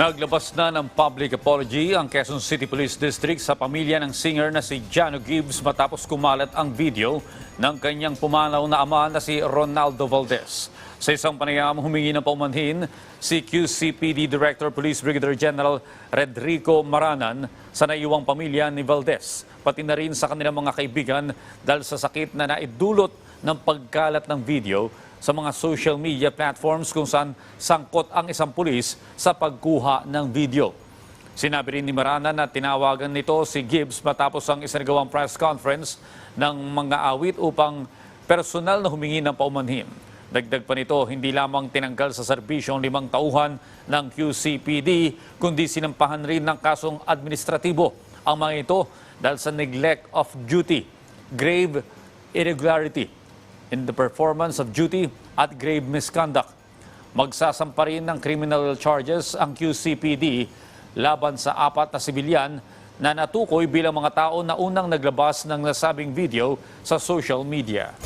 Naglabas na ng public apology ang Quezon City Police District sa pamilya ng singer na si Jano Gibbs matapos kumalat ang video ng kanyang pumanaw na ama na si Ronaldo Valdez. Sa isang panayam humingi ng paumanhin si QCPD Director Police Brigadier General Redrico Maranan sa naiwang pamilya ni Valdez, pati na rin sa kanilang mga kaibigan dahil sa sakit na naidulot ng pagkalat ng video sa mga social media platforms kung saan sangkot ang isang pulis sa pagkuha ng video. Sinabi rin ni Marana na tinawagan nito si Gibbs matapos ang isinagawang press conference ng mga awit upang personal na humingi ng paumanhin. Dagdag pa nito, hindi lamang tinanggal sa serbisyo ang limang tauhan ng QCPD, kundi sinampahan rin ng kasong administratibo ang mga ito dahil sa neglect of duty, grave irregularity in the performance of duty at grave misconduct. Magsasampa rin ng criminal charges ang QCPD laban sa apat na sibilyan na natukoy bilang mga tao na unang naglabas ng nasabing video sa social media.